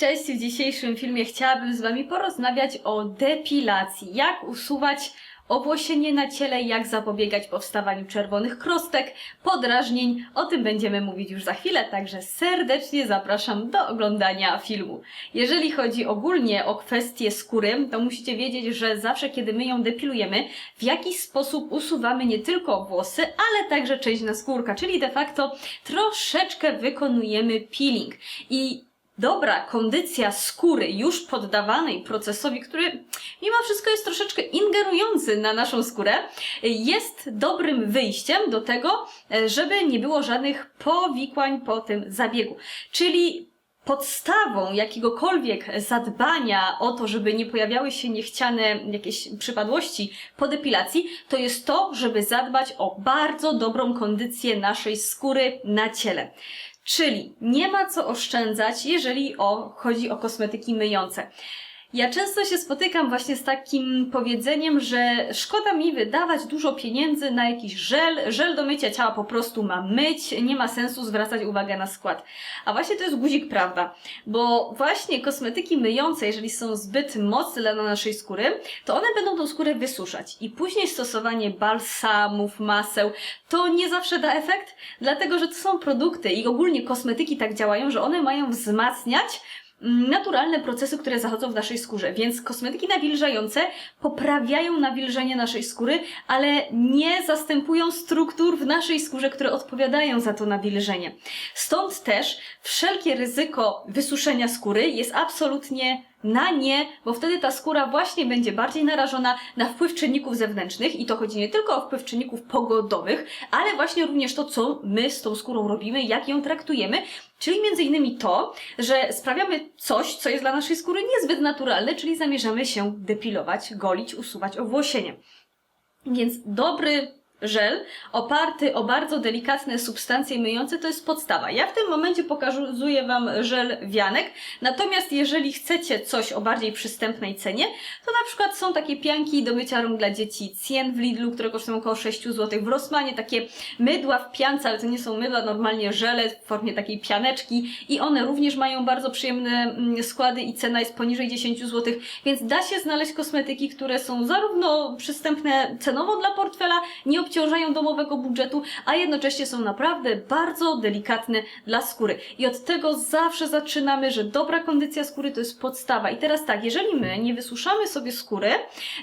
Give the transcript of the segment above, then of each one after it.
Cześć, w dzisiejszym filmie chciałabym z Wami porozmawiać o depilacji. Jak usuwać owłosienie na ciele, jak zapobiegać powstawaniu czerwonych krostek, podrażnień. O tym będziemy mówić już za chwilę, także serdecznie zapraszam do oglądania filmu. Jeżeli chodzi ogólnie o kwestię skóry, to musicie wiedzieć, że zawsze kiedy my ją depilujemy, w jakiś sposób usuwamy nie tylko włosy, ale także część naskórka, czyli de facto troszeczkę wykonujemy peeling. I dobra kondycja skóry już poddawanej procesowi, który mimo wszystko jest troszeczkę ingerujący na naszą skórę, jest dobrym wyjściem do tego, żeby nie było żadnych powikłań po tym zabiegu. Czyli podstawą jakiegokolwiek zadbania o to, żeby nie pojawiały się niechciane jakieś przypadłości po depilacji, to jest to, żeby zadbać o bardzo dobrą kondycję naszej skóry na ciele. Czyli nie ma co oszczędzać, jeżeli o, chodzi o kosmetyki myjące. Ja często się spotykam właśnie z takim powiedzeniem, że szkoda mi wydawać dużo pieniędzy na jakiś żel, żel do mycia ciała po prostu ma myć, nie ma sensu zwracać uwagę na skład. A właśnie to jest guzik prawda, bo właśnie kosmetyki myjące, jeżeli są zbyt mocne dla naszej skóry, to one będą tą skórę wysuszać. I później stosowanie balsamów, maseł, to nie zawsze da efekt, dlatego że to są produkty i ogólnie kosmetyki tak działają, że one mają wzmacniać naturalne procesy, które zachodzą w naszej skórze. Więc kosmetyki nawilżające poprawiają nawilżenie naszej skóry, ale nie zastępują struktur w naszej skórze, które odpowiadają za to nawilżenie. Stąd też wszelkie ryzyko wysuszenia skóry jest absolutnie na nie, bo wtedy ta skóra właśnie będzie bardziej narażona na wpływ czynników zewnętrznych i to chodzi nie tylko o wpływ czynników pogodowych, ale właśnie również to, co my z tą skórą robimy, jak ją traktujemy, czyli między innymi to, że sprawiamy coś, co jest dla naszej skóry niezbyt naturalne, czyli zamierzamy się depilować, golić, usuwać owłosienie. Więc dobry żel oparty o bardzo delikatne substancje myjące to jest podstawa. Ja w tym momencie pokazuję Wam żel wianek, natomiast jeżeli chcecie coś o bardziej przystępnej cenie, to na przykład są takie pianki do mycia rąk dla dzieci Cien w Lidlu, które kosztują około 6 zł. W Rossmanie takie mydła w piance, ale to nie są mydła, normalnie żele w formie takiej pianeczki i one również mają bardzo przyjemne mm, składy i cena jest poniżej 10 zł, więc da się znaleźć kosmetyki, które są zarówno przystępne cenowo dla portfela, nie obciążają domowego budżetu, a jednocześnie są naprawdę bardzo delikatne dla skóry. I od tego zawsze zaczynamy, że dobra kondycja skóry to jest podstawa. I teraz tak, jeżeli my nie wysuszamy sobie skóry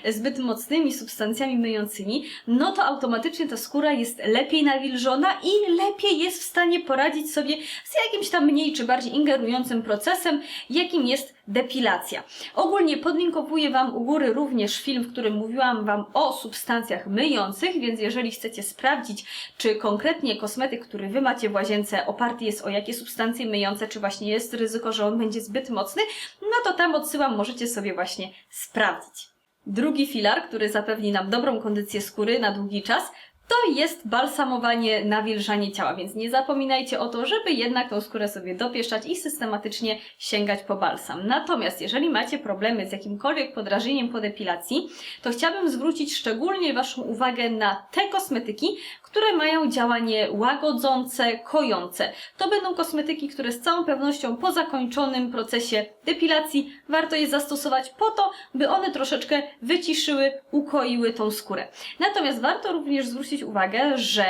zbyt mocnymi substancjami myjącymi, no to automatycznie ta skóra jest lepiej nawilżona i lepiej jest w stanie poradzić sobie z jakimś tam mniej czy bardziej ingerującym procesem, jakim jest depilacja. Ogólnie podlinkowuję Wam u góry również film, w którym mówiłam Wam o substancjach myjących, więc jeżeli chcecie sprawdzić, czy konkretnie kosmetyk, który Wy macie w łazience oparty jest o jakie substancje myjące, czy właśnie jest ryzyko, że on będzie zbyt mocny, no to tam odsyłam, możecie sobie właśnie sprawdzić. Drugi filar, który zapewni nam dobrą kondycję skóry na długi czas, to jest balsamowanie, nawilżanie ciała, więc nie zapominajcie o to, żeby jednak tą skórę sobie dopieszczać i systematycznie sięgać po balsam. Natomiast jeżeli macie problemy z jakimkolwiek podrażnieniem po depilacji, to chciałabym zwrócić szczególnie Waszą uwagę na te kosmetyki, które mają działanie łagodzące, kojące. To będą kosmetyki, które z całą pewnością po zakończonym procesie depilacji warto je zastosować po to, by one troszeczkę wyciszyły, ukoiły tą skórę. Natomiast warto również zwrócić uwagę, że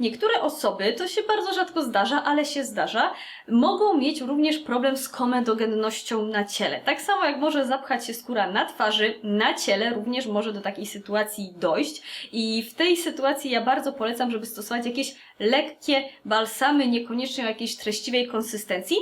niektóre osoby, to się bardzo rzadko zdarza, ale się zdarza, mogą mieć również problem z komedogennością na ciele. Tak samo jak może zapchać się skóra na twarzy, na ciele również może do takiej sytuacji dojść i w tej sytuacji ja bardzo polecam, żeby stosować jakieś lekkie balsamy, niekoniecznie o jakiejś treściwej konsystencji,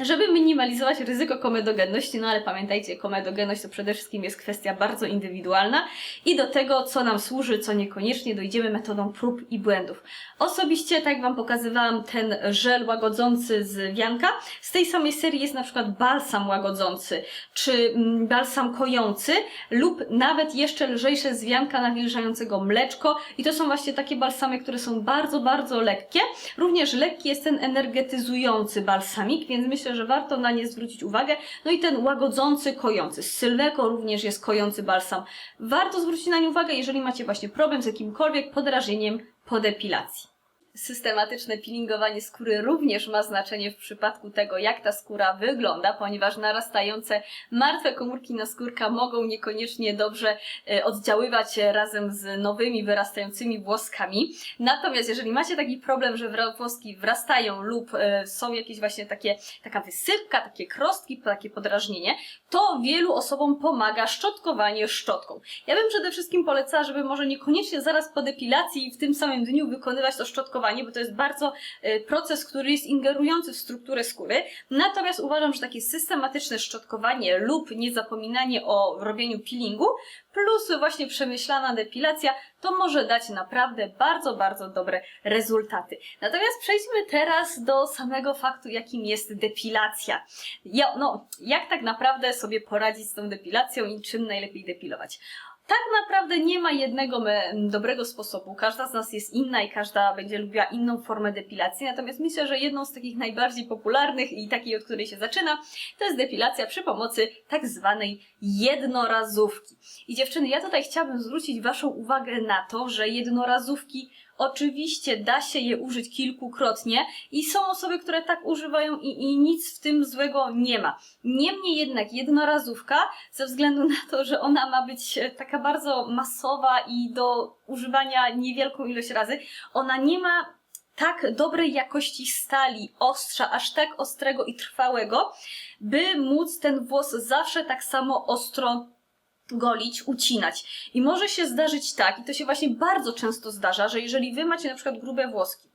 żeby minimalizować ryzyko komedogenności, no ale pamiętajcie, komedogenność to przede wszystkim jest kwestia bardzo indywidualna i do tego, co nam służy, co niekoniecznie dojdziemy metodą prób i błędów. Osobiście, tak jak Wam pokazywałam, ten żel łagodzący z wianka, z tej samej serii jest na przykład balsam łagodzący, czy mm, balsam kojący, lub nawet jeszcze lżejsze z wianka nawilżającego mleczko i to są właśnie takie balsamy, które są bardzo, bardzo lekkie. Również lekki jest ten energetyzujący balsamik, więc myślę, myślę, że warto na nie zwrócić uwagę. No i ten łagodzący, kojący. Z Sylweko również jest kojący balsam. Warto zwrócić na nie uwagę, jeżeli macie właśnie problem z jakimkolwiek podrażnieniem po depilacji. Systematyczne peelingowanie skóry również ma znaczenie w przypadku tego, jak ta skóra wygląda, ponieważ narastające martwe komórki naskórka mogą niekoniecznie dobrze e, oddziaływać razem z nowymi wyrastającymi włoskami. Natomiast jeżeli macie taki problem, że włoski wrastają lub e, są jakieś właśnie takie, taka wysypka, takie krostki, takie podrażnienie, to wielu osobom pomaga szczotkowanie szczotką. Ja bym przede wszystkim polecała, żeby może niekoniecznie zaraz po depilacji w tym samym dniu wykonywać to szczotkowanie, bo to jest bardzo e, proces, który jest ingerujący w strukturę skóry. Natomiast uważam, że takie systematyczne szczotkowanie lub niezapominanie o robieniu peelingu plus właśnie przemyślana depilacja to może dać naprawdę bardzo, bardzo dobre rezultaty. Natomiast przejdźmy teraz do samego faktu, jakim jest depilacja. Ja, no, jak tak naprawdę sobie poradzić z tą depilacją i czym najlepiej depilować? Tak naprawdę nie ma jednego dobrego sposobu. Każda z nas jest inna i każda będzie lubiła inną formę depilacji. Natomiast myślę, że jedną z takich najbardziej popularnych i takiej, od której się zaczyna, to jest depilacja przy pomocy tak zwanej jednorazówki. I dziewczyny, ja tutaj chciałabym zwrócić Waszą uwagę na to, że jednorazówki oczywiście da się je użyć kilkukrotnie i są osoby, które tak używają i, i nic w tym złego nie ma. Niemniej jednak jednorazówka, ze względu na to, że ona ma być e, taka bardzo masowa i do używania niewielką ilość razy, ona nie ma tak dobrej jakości stali, ostrza, aż tak ostrego i trwałego, by móc ten włos zawsze tak samo ostro golić, ucinać. I może się zdarzyć tak, i to się właśnie bardzo często zdarza, że jeżeli wy macie na przykład grube włoski,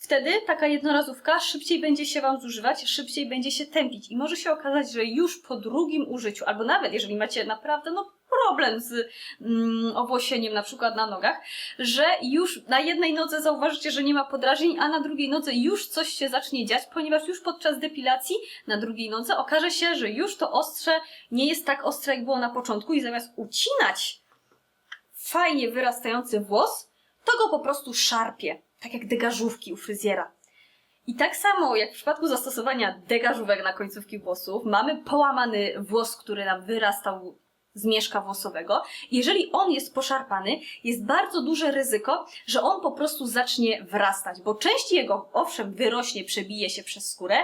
wtedy taka jednorazówka szybciej będzie się Wam zużywać, szybciej będzie się tępić. I może się okazać, że już po drugim użyciu, albo nawet jeżeli macie naprawdę no, problem z mm, owłosieniem, na przykład na nogach, że już na jednej nodze zauważycie, że nie ma podrażnień, a na drugiej nodze już coś się zacznie dziać, ponieważ już podczas depilacji na drugiej nodze okaże się, że już to ostrze nie jest tak ostre, jak było na początku i zamiast ucinać fajnie wyrastający włos, to go po prostu szarpie, tak jak degażówki u fryzjera. I tak samo jak w przypadku zastosowania degażówek na końcówki włosów, mamy połamany włos, który nam wyrastał z mieszka włosowego. Jeżeli on jest poszarpany, jest bardzo duże ryzyko, że on po prostu zacznie wrastać, bo część jego, owszem, wyrośnie, przebije się przez skórę,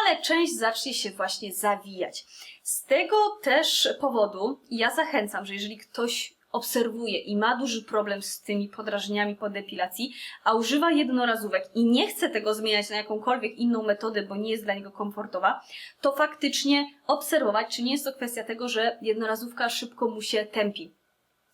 ale część zacznie się właśnie zawijać. Z tego też powodu ja zachęcam, że jeżeli ktoś obserwuje i ma duży problem z tymi podrażnieniami po depilacji, a używa jednorazówek i nie chce tego zmieniać na jakąkolwiek inną metodę, bo nie jest dla niego komfortowa, to faktycznie obserwować, czy nie jest to kwestia tego, że jednorazówka szybko mu się tępi.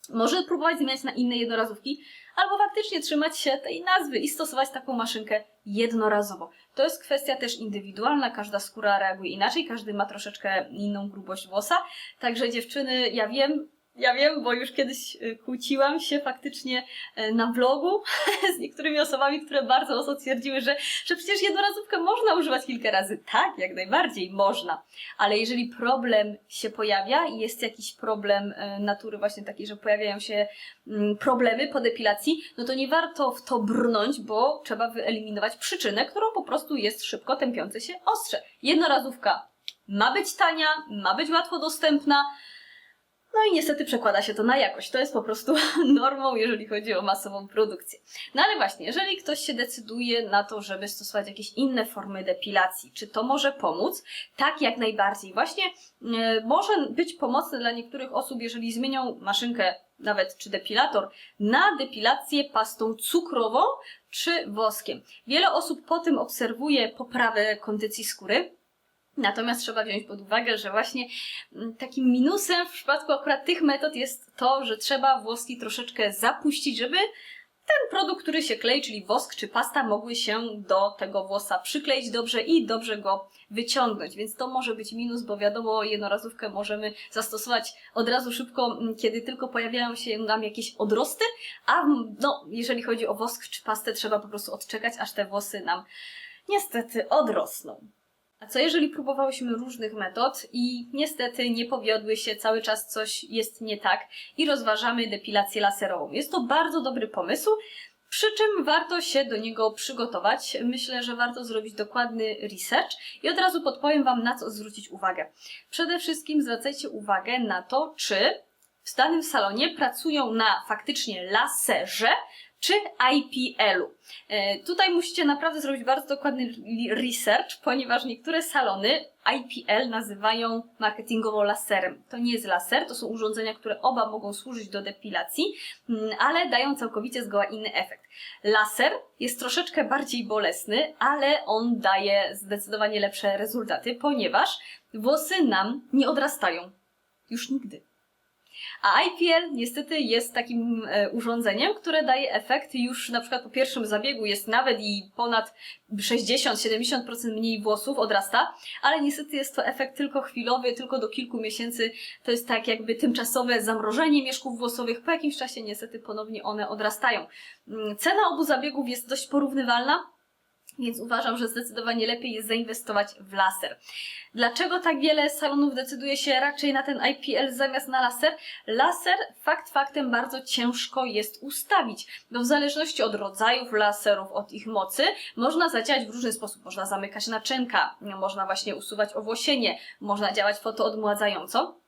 Może próbować zmieniać na inne jednorazówki, albo faktycznie trzymać się tej nazwy i stosować taką maszynkę jednorazowo. To jest kwestia też indywidualna, każda skóra reaguje inaczej, każdy ma troszeczkę inną grubość włosa. Także dziewczyny, ja wiem, ja wiem, bo już kiedyś y, kłóciłam się faktycznie y, na vlogu z niektórymi osobami, które bardzo mocno twierdziły, że, że przecież jednorazówkę można używać kilka razy. Tak, jak najbardziej można. Ale jeżeli problem się pojawia i jest jakiś problem y, natury właśnie takiej, że pojawiają się mm, problemy po depilacji, no to nie warto w to brnąć, bo trzeba wyeliminować przyczynę, którą po prostu jest szybko tępiące się ostrze. Jednorazówka ma być tania, ma być łatwo dostępna, no i niestety przekłada się to na jakość. To jest po prostu normą, jeżeli chodzi o masową produkcję. No ale właśnie, jeżeli ktoś się decyduje na to, żeby stosować jakieś inne formy depilacji, czy to może pomóc? Tak, jak najbardziej. Właśnie e, może być pomocne dla niektórych osób, jeżeli zmienią maszynkę nawet czy depilator na depilację pastą cukrową czy woskiem. Wiele osób po tym obserwuje poprawę kondycji skóry. Natomiast trzeba wziąć pod uwagę, że właśnie mm, takim minusem w przypadku akurat tych metod jest to, że trzeba włoski troszeczkę zapuścić, żeby ten produkt, który się klei, czyli wosk czy pasta, mogły się do tego włosa przykleić dobrze i dobrze go wyciągnąć. Więc to może być minus, bo wiadomo, jednorazówkę możemy zastosować od razu szybko, mm, kiedy tylko pojawiają się nam jakieś odrosty, a mm, no, jeżeli chodzi o wosk czy pastę, trzeba po prostu odczekać, aż te włosy nam niestety odrosną. A co jeżeli próbowałyśmy różnych metod i niestety nie powiodły się, cały czas coś jest nie tak i rozważamy depilację laserową? Jest to bardzo dobry pomysł, przy czym warto się do niego przygotować. Myślę, że warto zrobić dokładny research i od razu podpowiem Wam, na co zwrócić uwagę. Przede wszystkim zwracajcie uwagę na to, czy w danym salonie pracują na faktycznie laserze, czy IPL-u. E, Tutaj musicie naprawdę zrobić bardzo dokładny research, ponieważ niektóre salony IPL nazywają marketingowo laserem. To nie jest laser, to są urządzenia, które oba mogą służyć do depilacji, mm, ale dają całkowicie zgoła inny efekt. Laser jest troszeczkę bardziej bolesny, ale on daje zdecydowanie lepsze rezultaty, ponieważ włosy nam nie odrastają. Już nigdy. A IPL niestety jest takim e, urządzeniem, które daje efekt już na przykład po pierwszym zabiegu jest nawet i ponad 60-70% mniej włosów odrasta, ale niestety jest to efekt tylko chwilowy, tylko do kilku miesięcy. To jest tak jakby tymczasowe zamrożenie mieszków włosowych. Po jakimś czasie niestety ponownie one odrastają. Mm, Cena obu zabiegów jest dość porównywalna, więc uważam, że zdecydowanie lepiej jest zainwestować w laser. Dlaczego tak wiele salonów decyduje się raczej na ten IPL zamiast na laser? Laser fakt faktem bardzo ciężko jest ustawić, bo w zależności od rodzajów laserów, od ich mocy, można zadziałać w różny sposób. Można zamykać naczynka, można właśnie usuwać owłosienie, można działać fotoodmładzająco.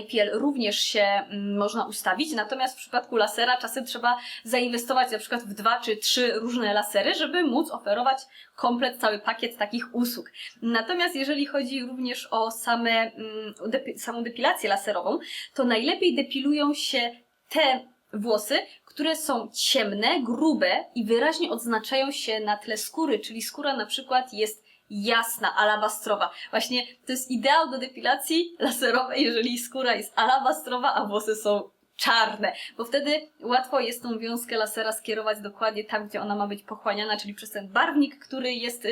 IPL również się mm, można ustawić, natomiast w przypadku lasera czasem trzeba zainwestować na przykład w dwa czy trzy różne lasery, żeby móc oferować komplet, cały pakiet takich usług. Natomiast jeżeli chodzi również o same, mm, samą depilację laserową, to najlepiej depilują się te włosy, które są ciemne, grube i wyraźnie odznaczają się na tle skóry, czyli skóra na przykład jest jasna, alabastrowa. Właśnie to jest ideał do depilacji laserowej, jeżeli skóra jest alabastrowa, a włosy są czarne, bo wtedy łatwo jest tą wiązkę lasera skierować dokładnie tam, gdzie ona ma być pochłaniana, czyli przez ten barwnik, który jest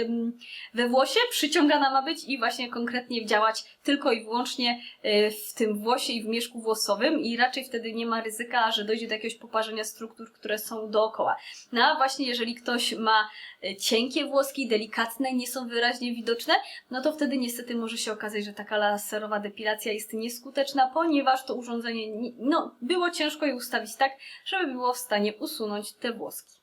we włosie, przyciągana ma być i właśnie konkretnie działać tylko i wyłącznie y, w tym włosie i w mieszku włosowym i raczej wtedy nie ma ryzyka, że dojdzie do jakiegoś poparzenia struktur, które są dookoła. No a właśnie jeżeli ktoś ma y, cienkie włoski, delikatne, nie są wyraźnie widoczne, no to wtedy niestety może się okazać, że taka laserowa depilacja jest nieskuteczna, ponieważ to urządzenie, nie- no, było ciężko je ustawić tak, żeby było w stanie usunąć te włoski.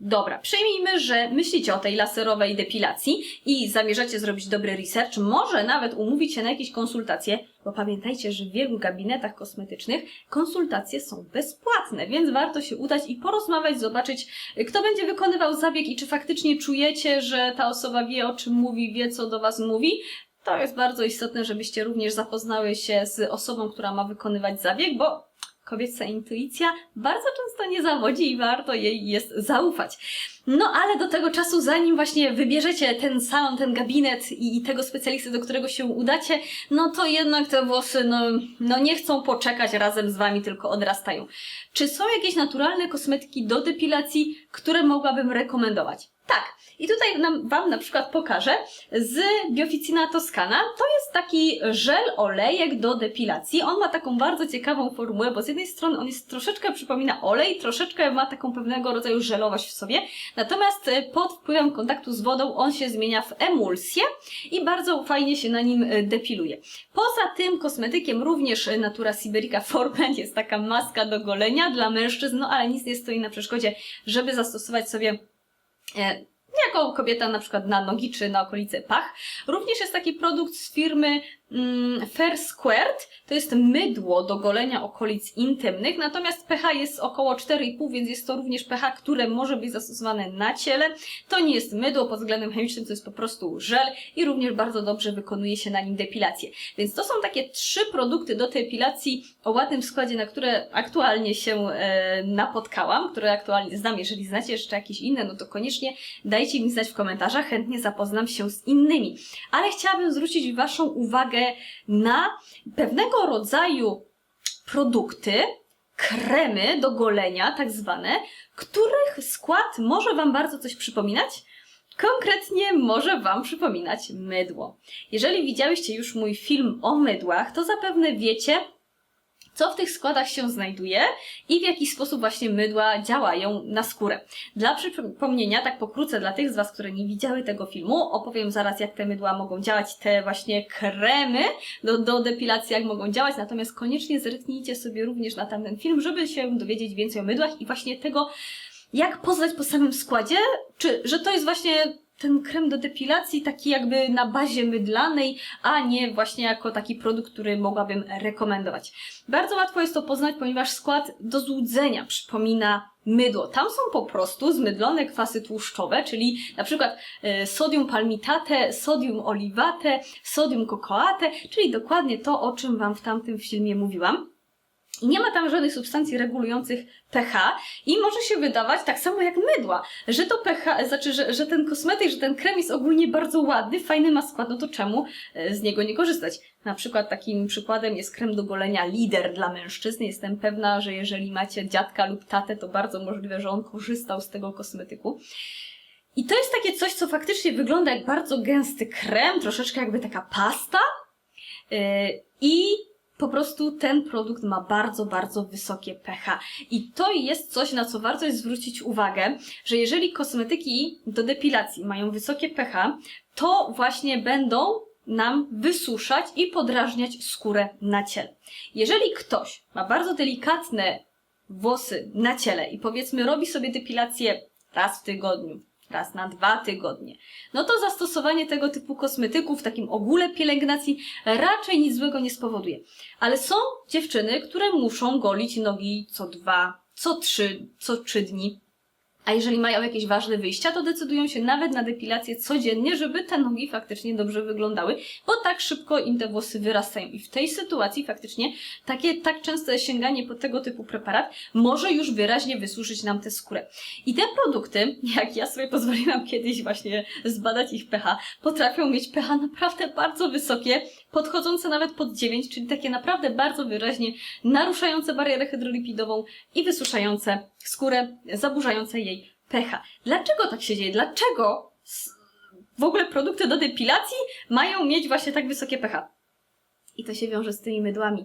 Dobra, przyjmijmy, że myślicie o tej laserowej depilacji i zamierzacie zrobić dobry research, może nawet umówić się na jakieś konsultacje, bo pamiętajcie, że w wielu gabinetach kosmetycznych konsultacje są bezpłatne, więc warto się udać i porozmawiać, zobaczyć, kto będzie wykonywał zabieg i czy faktycznie czujecie, że ta osoba wie o czym mówi, wie co do Was mówi. To jest bardzo istotne, żebyście również zapoznały się z osobą, która ma wykonywać zabieg, bo kobieca intuicja bardzo często nie zawodzi i warto jej jest zaufać. No ale do tego czasu, zanim właśnie wybierzecie ten salon, ten gabinet i, tego specjalisty, do którego się udacie, no to jednak te włosy, no, no nie chcą poczekać razem z wami, tylko odrastają. Czy są jakieś naturalne kosmetyki do depilacji, które mogłabym rekomendować? Tak. I tutaj nam, Wam na przykład pokażę z Bioficina Toscana. To jest taki żel olejek do depilacji. On ma taką bardzo ciekawą formułę, bo z jednej strony on jest troszeczkę przypomina olej, troszeczkę ma taką pewnego rodzaju żelowość w sobie. Natomiast e, pod wpływem kontaktu z wodą on się zmienia w emulsję i bardzo fajnie się na nim e, depiluje. Poza tym kosmetykiem również e, Natura Siberica Formen jest taka maska do golenia dla mężczyzn, no ale nic nie stoi na przeszkodzie, żeby zastosować sobie jako kobieta na przykład na nogi czy na okolice pach. Również jest taki produkt z firmy Fair Squared. To jest mydło do golenia okolic intymnych, natomiast pH jest około 4,5, więc jest to również pH, które może być zastosowane na ciele. To nie jest mydło pod względem chemicznym, to jest po prostu żel i również bardzo dobrze wykonuje się na nim depilację. Więc to są takie trzy produkty do depilacji o ładnym składzie, na które aktualnie się e, napotkałam, które aktualnie znam. Jeżeli znacie jeszcze jakieś inne, no to koniecznie dajcie mi znać w komentarzach, chętnie zapoznam się z innymi. Ale chciałabym zwrócić Waszą uwagę na pewnego rodzaju produkty, kremy do golenia, tak zwane, których skład może Wam bardzo coś przypominać. Konkretnie może Wam przypominać mydło. Jeżeli widziałyście już mój film o mydłach, to zapewne wiecie, co w tych składach się znajduje i w jaki sposób właśnie mydła działają na skórę. Dla przypomnienia, tak pokrótce dla tych z Was, które nie widziały tego filmu, opowiem zaraz, jak te mydła mogą działać, te właśnie kremy do, do depilacji, jak mogą działać, natomiast koniecznie zerknijcie sobie również na tamten film, żeby się dowiedzieć więcej o mydłach i właśnie tego, jak poznać po samym składzie, czy że to jest właśnie ten krem do depilacji taki jakby na bazie mydlanej, a nie właśnie jako taki produkt, który mogłabym rekomendować. Bardzo łatwo jest to poznać, ponieważ skład do złudzenia przypomina mydło. Tam są po prostu zmydlone kwasy tłuszczowe, czyli na przykład e, sodium palmitate, sodium oliwate, sodium kokoate, czyli dokładnie to, o czym Wam w tamtym filmie mówiłam. I nie ma tam żadnych substancji regulujących pH i może się wydawać, tak samo jak mydła, że to pH, znaczy, że, że ten kosmetyk, że ten krem jest ogólnie bardzo ładny, fajny ma skład, no to czemu e, z niego nie korzystać? Na przykład takim przykładem jest krem do golenia Lider dla mężczyzn. Jestem pewna, że jeżeli macie dziadka lub tatę, to bardzo możliwe, że on korzystał z tego kosmetyku. I to jest takie coś, co faktycznie wygląda jak bardzo gęsty krem, troszeczkę jakby taka pasta. Yy, I po prostu ten produkt ma bardzo, bardzo wysokie pH. I to jest coś, na co warto jest zwrócić uwagę, że jeżeli kosmetyki do depilacji mają wysokie pH, to właśnie będą nam wysuszać i podrażniać skórę na ciele. Jeżeli ktoś ma bardzo delikatne włosy na ciele i powiedzmy robi sobie depilację raz w tygodniu, raz na dwa tygodnie, no to zastosowanie tego typu kosmetyków w takim ogóle pielęgnacji raczej nic złego nie spowoduje. Ale są dziewczyny, które muszą golić nogi co dwa, co trzy, co trzy dni. A jeżeli mają jakieś ważne wyjścia, to decydują się nawet na depilację codziennie, żeby te nogi faktycznie dobrze wyglądały, bo tak szybko im te włosy wyrastają. I w tej sytuacji faktycznie takie tak częste sięganie po tego typu preparat może już wyraźnie wysuszyć nam tę skórę. I te produkty, jak ja sobie pozwoliłam kiedyś właśnie zbadać ich pH, potrafią mieć pH naprawdę bardzo wysokie, podchodzące nawet pod 9, czyli takie naprawdę bardzo wyraźnie naruszające barierę hydrolipidową i wysuszające skórę, zaburzające jej pH. Dlaczego tak się dzieje? Dlaczego w ogóle produkty do depilacji mają mieć właśnie tak wysokie pH? I to się wiąże z tymi mydłami.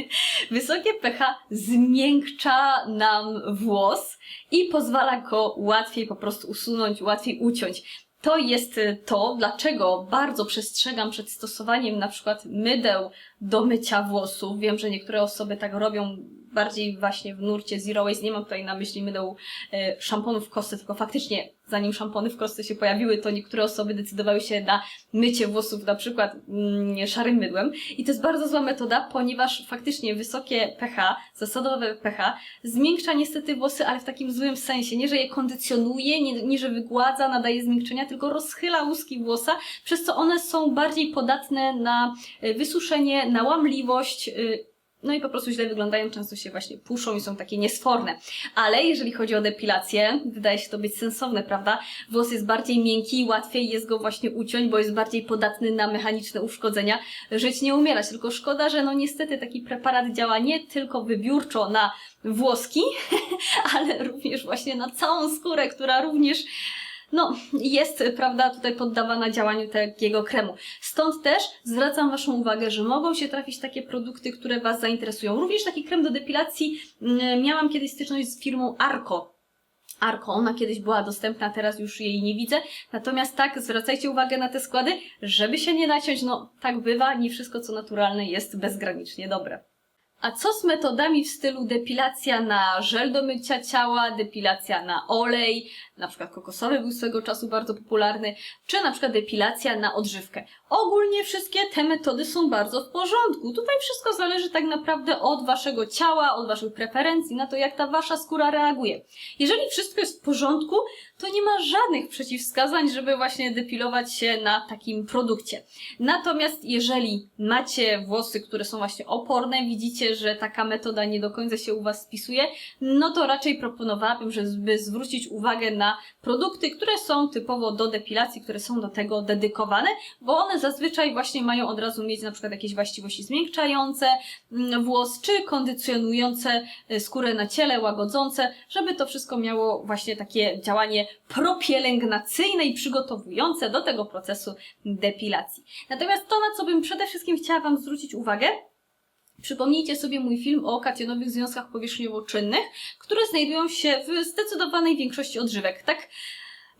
Wysokie pH zmiękcza nam włos i pozwala go łatwiej po prostu usunąć, łatwiej uciąć. To jest to, dlaczego bardzo przestrzegam przed stosowaniem na przykład mydeł do mycia włosów. Wiem, że niektóre osoby tak robią bardziej właśnie w nurcie Zero Waste. Nie mam tutaj na myśli mydeł e, szamponów w kostce, tylko faktycznie zanim szampony w kostce się pojawiły, to niektóre osoby decydowały się na mycie włosów na przykład mm, szarym mydłem. I to jest bardzo zła metoda, ponieważ faktycznie wysokie pH, zasadowe pH, zmiękcza niestety włosy, ale w takim złym sensie. Nie, że je kondycjonuje, nie, nie że wygładza, nadaje zmiękczenia, tylko rozchyla łuski włosa, przez co one są bardziej podatne na e, wysuszenie, na łamliwość, y, no i po prostu źle wyglądają, często się właśnie puszą i są takie niesforne. Ale jeżeli chodzi o depilację, wydaje się to być sensowne, prawda? Włos jest bardziej miękki i łatwiej jest go właśnie uciąć, bo jest bardziej podatny na mechaniczne uszkodzenia. Żyć nie umierać, tylko szkoda, że no niestety taki preparat działa nie tylko wybiórczo na włoski, ale również właśnie na całą skórę, która również no, jest, prawda, tutaj poddawana działaniu takiego kremu. Stąd też zwracam Waszą uwagę, że mogą się trafić takie produkty, które Was zainteresują. Również taki krem do depilacji mm, miałam kiedyś styczność z firmą Arco. Arko, ona kiedyś była dostępna, teraz już jej nie widzę. Natomiast tak, zwracajcie uwagę na te składy, żeby się nie naciąć. No, tak bywa, nie wszystko co naturalne jest bezgranicznie dobre. A co z metodami w stylu depilacja na żel do mycia ciała, depilacja na olej, na przykład kokosowy był swego czasu bardzo popularny, czy na przykład depilacja na odżywkę. Ogólnie wszystkie te metody są bardzo w porządku. Tutaj wszystko zależy tak naprawdę od waszego ciała, od waszych preferencji, na to jak ta wasza skóra reaguje. Jeżeli wszystko jest w porządku, to nie ma żadnych przeciwwskazań, żeby właśnie depilować się na takim produkcie. Natomiast jeżeli macie włosy, które są właśnie oporne, widzicie, że taka metoda nie do końca się u was spisuje, no to raczej proponowałabym, żeby zwrócić uwagę na produkty, które są typowo do depilacji, które są do tego dedykowane, bo one zazwyczaj właśnie mają od razu mieć na przykład jakieś właściwości zmiękczające mm, włos, czy kondycjonujące y, skórę na ciele, łagodzące, żeby to wszystko miało właśnie takie działanie propielęgnacyjne i przygotowujące do tego procesu depilacji. Natomiast to, na co bym przede wszystkim chciała Wam zwrócić uwagę, Przypomnijcie sobie mój film o kationowych związkach powierzchniowo-czynnych, które znajdują się w zdecydowanej większości odżywek. Tak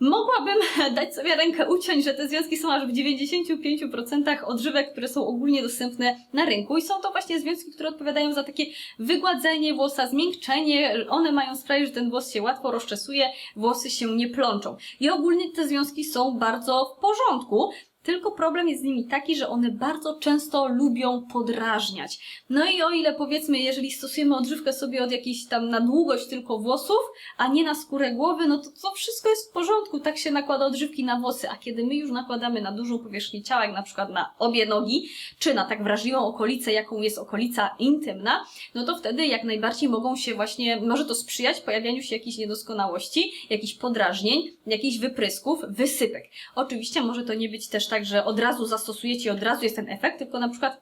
Mogłabym dać sobie rękę uciąć, że te związki są aż w 95% odżywek, które są ogólnie dostępne na rynku i są to właśnie związki, które odpowiadają za takie wygładzenie włosa, zmiękczenie. One mają sprawić, że ten włos się łatwo rozczesuje, włosy się nie plączą. I ogólnie te związki są bardzo w porządku. Tylko problem jest z nimi taki, że one bardzo często lubią podrażniać. No i o ile powiedzmy, jeżeli stosujemy odżywkę sobie od jakiejś tam na długość tylko włosów, a nie na skórę głowy, no to to wszystko jest w porządku, tak się nakłada odżywki na włosy, a kiedy my już nakładamy na dużą powierzchnię ciała, jak na przykład na obie nogi, czy na tak wrażliwą okolicę, jaką jest okolica intymna, no to wtedy jak najbardziej mogą się właśnie, może to sprzyjać pojawianiu się jakichś niedoskonałości, jakichś podrażnień, jakichś wyprysków, wysypek. Oczywiście może to nie być też tak, że od razu zastosujecie i od razu jest ten efekt, tylko na przykład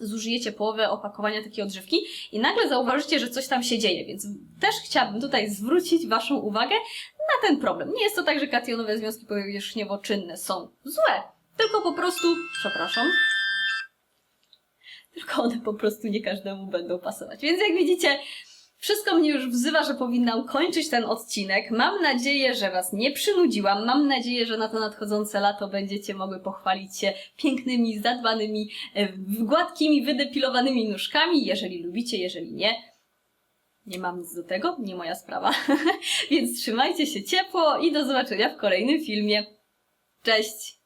zużyjecie połowę opakowania takiej odżywki i nagle zauważycie, że coś tam się dzieje, więc też chciałabym tutaj zwrócić Waszą uwagę na ten problem. Nie jest to tak, że kationowe związki powierzchniowo-czynne są złe, tylko po prostu, przepraszam, tylko one po prostu nie każdemu będą pasować. Więc jak widzicie, wszystko mnie już wzywa, że powinnam kończyć ten odcinek. Mam nadzieję, że Was nie przynudziłam. Mam nadzieję, że na to nadchodzące lato będziecie mogły pochwalić się pięknymi, zadbanymi, e, gładkimi, wydepilowanymi nóżkami. Jeżeli lubicie, jeżeli nie, nie mam nic do tego, nie moja sprawa. Więc trzymajcie się ciepło i do zobaczenia w kolejnym filmie. Cześć!